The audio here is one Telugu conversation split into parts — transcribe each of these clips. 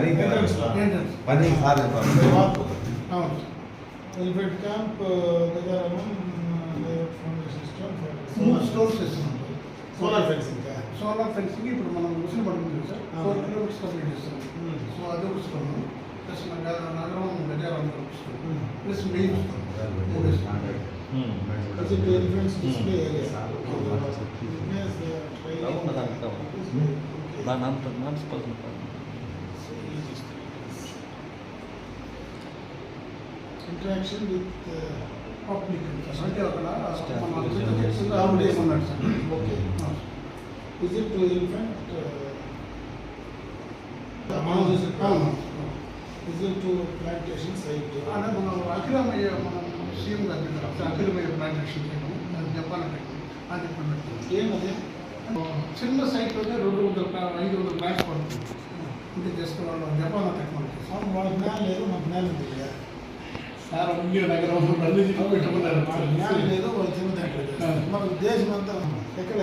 ఏంటంటే పని సార్ ఎలిఫెంట్ క్యాంప్ దగ్గర మూడు స్టోర్స్ చేస్తున్నాం సోలార్ ఫెన్సింగ్ సోలార్ ఫెన్సింగ్ ఇప్పుడు మనం ముసిన పడుతుంది సార్. ఫోర్ కిలోమీటర్స్ కంప్లీట్ చేస్తున్నాం Hmm. సో అది వస్తున్నాం ప్లస్ నగ- నగరం గజారం Hmm. ప్లస్ మెయిన్ వస్తున్నాం Interaction with uh, పబ్లిక్ అంటే అక్కడ Staff మన is చిన్న always- చిన్న accommodation ఉన్నాడు సార్ Okay. ఆ. Is it to elephant? uh, అవును సార్. అవును. Is it to plantation site? అంటే మనం అఖిలమయ్య మనం సీఎం గారి దగ్గర అఖిలమయ్య ప్లాంటేషన్ చేయడం అది జపాన్ పెట్టడం అది ఇప్పుడు పెట్టాం. ఏమది చిన్న సైట్లోనే రెండు వందల ప్లా- ఐదు వందల ప్లాంట్స్ పడుతుంది అంటే జస్ట్ వాళ్ళు జపాన్ టెక్నాలజీ అవును వాళ్ళ జ్ఞానం లేదు మన జ్ఞానం లేదు సార్ అన్ని నగరం అన్ని పెట్టుకున్నారు. లేదు వాళ్ళు. మన దేశం అంతా ఎక్కడ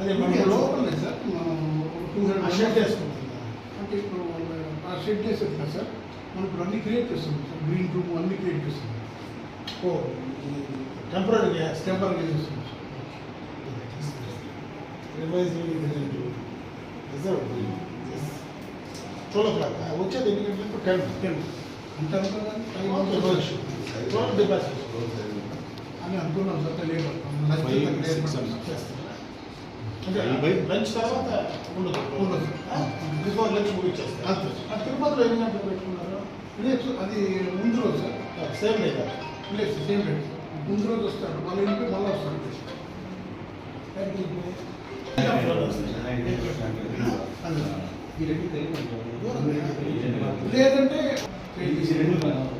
అదే? మన మనకి లోపల సార్ మనం షెడ్ వేసుకుంటుందా అంటే ఇప్పుడు ఆ షెడ్ వేసేది కదా సార్. మనం ఇప్పుడు అన్ని క్రియేట్ చేస్తున్నాం సార్. గ్రీన్ రూమ్ అన్ని క్రియేట్ చేస్తున్నాం. ఓ టెంపరీ గ్యాస్ టెంపరీ చేస్తున్నాం రివైజ్ వచ్చేది ఎన్ని గంటలకు? టెన్. టెన్. అని అనుకున్నాం సార్ లంచ్ తర్వాత ఉండదు ఉండదు. బిఫోర్ లంచ్ ముగించేస్తారు అంతే. ఆ తిరుపతిలో ఎన్ని గంటలకు పెట్టుకున్నారు లేదు అది ముందు రోజు సార్ సేమ్ లేదా లేదు సేమ్ రేట్ ముందు రోజు వస్తాడు వాళ్ళ ఇంటికి మళ్ళీ వస్తాడు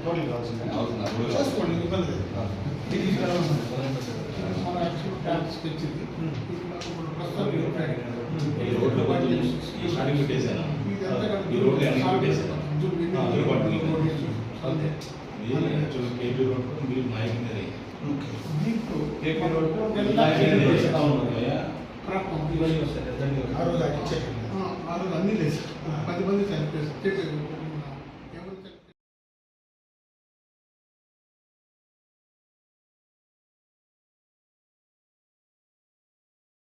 అది. లేదంటే చేసుకోండి ఇబ్బంది లేదు మన యాక్చువల్ ట్యాక్స్ తెచ్చింది ఇప్పుడు ప్రస్తుతం ఈ రోడ్లో కొంచెం ఈ స్టార్టింగ్ పెట్టేశాను. ఈ రోడ్లు అన్ని పెట్టేశాను. ఆ, అందుబాటులో ఉంది. అంతే ఇది యాక్చువల్ కేపీ రోడ్ కూడా మీరు నాయకుడిని దీంట్లో కేపీ రోడ్ కూడా ఎలా నాయకుడిని చేస్తా ఉన్నాను అయ్యా. క్రాప్ ఆ రోజు అది ఇచ్చేయండి ఆ రోజు అన్నీ లేదు పది మంది చనిపోయారు